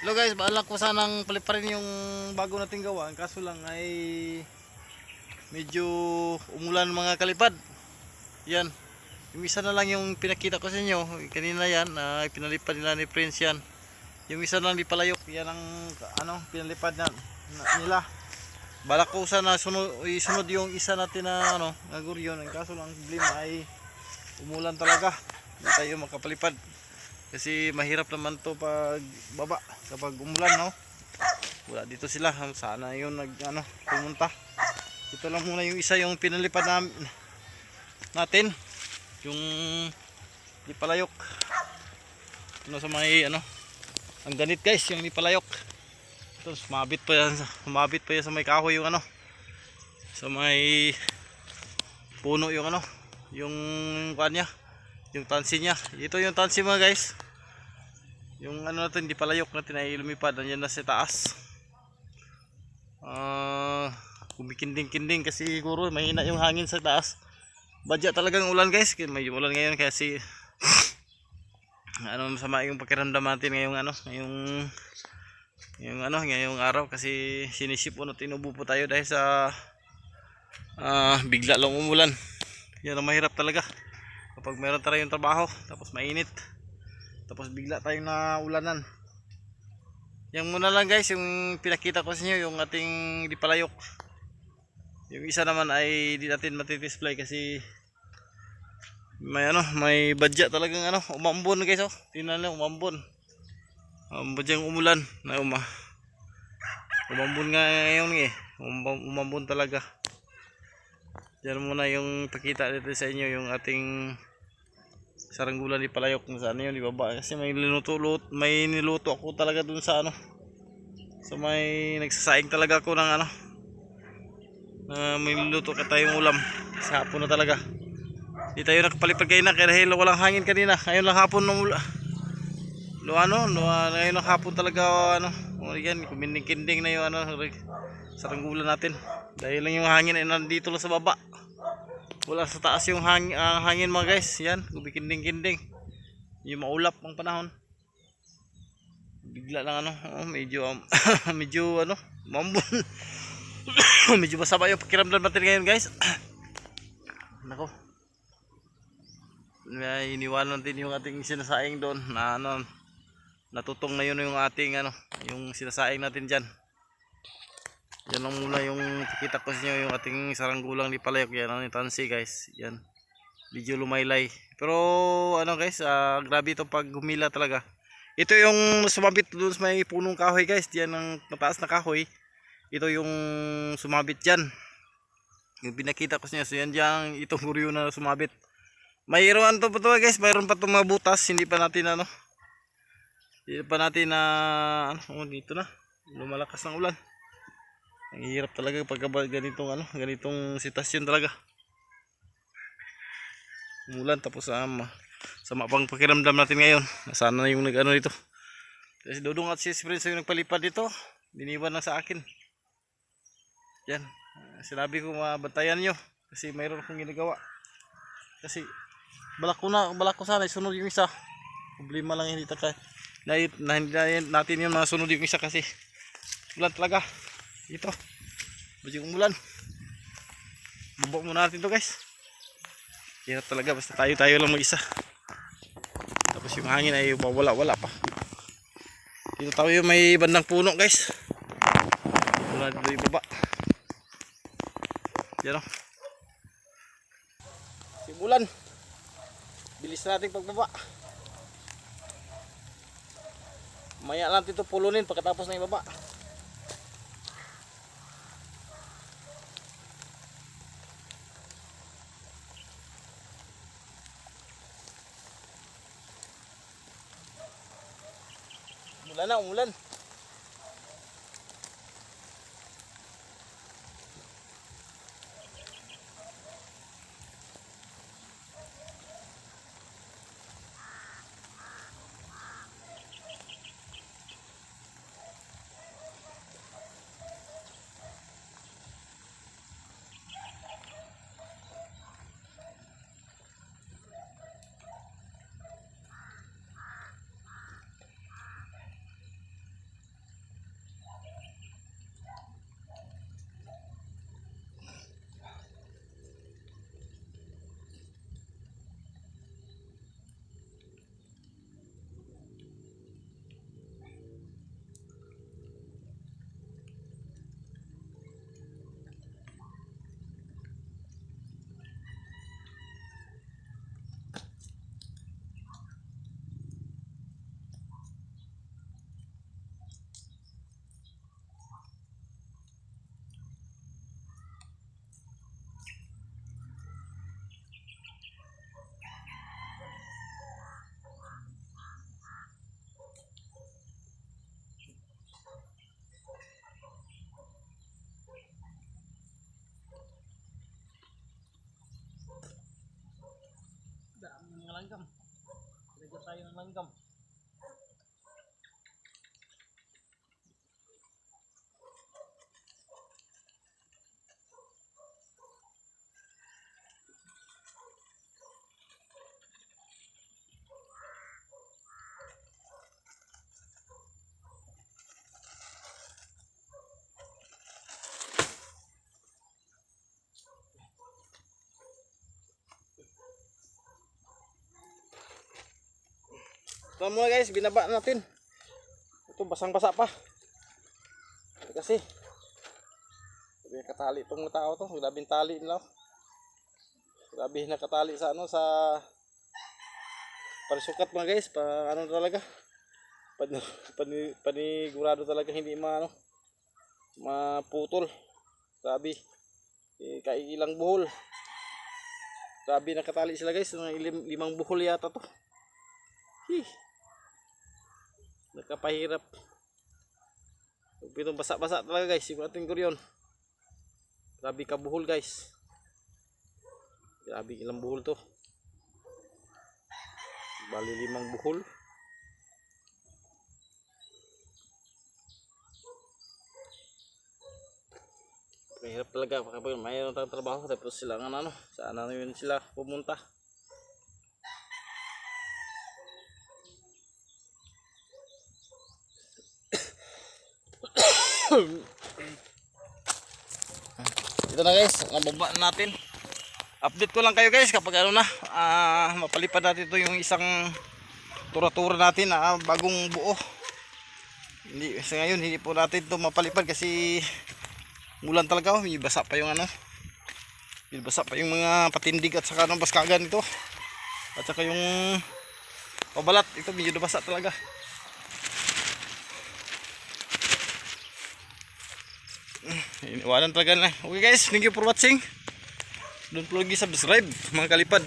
Hello guys, balak ko sanang paliparin yung bago nating gawa. Kaso lang ay medyo umulan mga kalipad. Yan. Yung isa na lang yung pinakita ko sa inyo. Kanina yan, ay pinalipad nila ni Prince yan. Yung isa lang di palayok. Yan ang ano, pinalipad na, na nila. Balak ko sana sunod, isunod yung isa natin na ano, na guryon. Ang kaso lang ang problema ay umulan talaga. Hindi tayo makapalipad. Kasi mahirap naman to pag baba kapag umulan no. Wala dito sila. Sana yun nag ano pumunta. Ito lang muna yung isa yung pinalipad namin natin. Yung di palayok. Ano sa may ano ang ganit guys yung di palayok. Ito sumabit pa yan sumabit pa yan sa may kahoy yung ano sa may puno yung ano yung kanya yung tansi niya ito yung tansi mga guys yung ano natin hindi palayok natin ay lumipad. Nandiyan na sa taas. Ah kumikinding-kinding kasi siguro mahina yung hangin sa taas. Badya talagang ulan guys. May ulan ngayon kasi ano masama yung pakiramdam natin ngayong ano ngayong yung ano ngayong araw. Kasi sinisip po natin ubo po tayo dahil sa ah, bigla lang umulan. Yan ang mahirap talaga. Kapag meron tayong trabaho tapos mainit tapos bigla tayong naulanan. Yan muna lang guys yung pinakita ko sa inyo yung ating di palayok. Yung isa naman ay di natin matidisplay kasi may ano may badya talagang ano umambon guys oh. Tingnan nyo umambon. Um, badyang umulan. Na uma. Umambon nga ngayon eh. Umam- umambon talaga. Yan muna yung pakita dito sa inyo yung ating saranggulan di palayok kung saan yun di baba kasi may niluto lut, may niluto ako talaga dun sa ano. So may nagsasaing talaga ako ng ano na may niluto ka tayong ulam. Sa hapon na talaga. Di tayo nakapalipad kayo na kaya walang hangin kanina. Ngayon lang hapon ng ula. Lo ano lo, ngayon lang hapon talaga ano yan kuminding-kinding na yung ano saranggulan natin. Dahil lang yung hangin ay nandito lang sa baba wala sa taas yung hangin, hangin mga guys. Yan kubikinding-kinding yung maulap ang panahon. Bigla lang ano oh, medyo um, medyo ano mambon medyo masama yung pakiramdam natin ngayon guys. Nako. May iniwanan natin yung ating sinasaing doon na ano natutong na yun yung ating ano yung sinasaing natin dyan yan lang muna yung kita ko sa inyo yung ating saranggulang di palayok yan ang tansi guys. Yan. Medyo lumaylay. Pero ano guys ah, grabe ito pag humila talaga. Ito yung sumabit doon sa may punong kahoy guys. Yan ang mataas na kahoy. Ito yung sumabit dyan. Yung pinakita ko sa inyo so yan dyan itong guryo na sumabit. Mayroon to pa to guys. Mayroon pa itong mga butas. Hindi pa natin ano. Hindi pa natin na ano oh, dito na. Lumalakas ng ulan ang hirap talaga pag ganitong ano, ganitong sitwasyon talaga. Umulan tapos um, sama pang pakiramdam natin ngayon. Sana na yung nag-ano dito. Kasi Dudong at si Prince yung nagpalipad dito. Biniwan lang sa akin. Yan. Sinabi ko mabantayan nyo. Kasi mayroon akong ginagawa. Kasi balak ko na, balak ko sana isunod yung isa. Problema lang hindi taka. Na, na, na, natin yun masunod yung isa kasi ulan talaga. Ito. Badyong umulan. Bubok muna natin to guys. Hirap talaga basta tayo tayo lang mag-isa. Tapos yung hangin ay wala wala pa. Dito tayo may bandang puno guys. Wala dito yung baba. Yan o. Simulan. Bilis natin pagbaba. Maya natin ito pulunin pagkatapos na ibaba. Umulan na, umulan. tayo ng langgam. Ito muna guys, binaba natin. Ito basang-basa pa. Kasi Grabe katali itong tao to. Grabe tali nila. Grabe nakatali sa ano sa parisukat mga guys. Pa ano talaga. Pan, pani, panigurado talaga hindi ma ano, maputol. Grabe. Eh, kailang buhol. Grabe nakatali sila guys. Mga lim, limang buhol yata to. Hih. Nakapahirap. Pitong basa-basa talaga guys. Yung ating kuryon. Grabe ka buhol guys. Grabe ilang buhol to. Bali limang buhol. Mahirap talaga kapag mayroon tayong trabaho tapos sila nga ano, saan na yun sila pumunta. Ito na guys, nababa na natin. Update ko lang kayo guys kapag ano na, ah, mapalipad natin ito yung isang tura-tura natin na bagong buo. Hindi, sa ngayon hindi po natin ito mapalipad kasi mulan talaga oh, may basa pa yung ano. May basa pa yung mga patindig at saka ng baskagan ito. At saka yung pabalat, ito medyo nabasa talaga. Iniwanan talaga na. Okay guys, thank you for watching. Don't forget subscribe mga kalipad.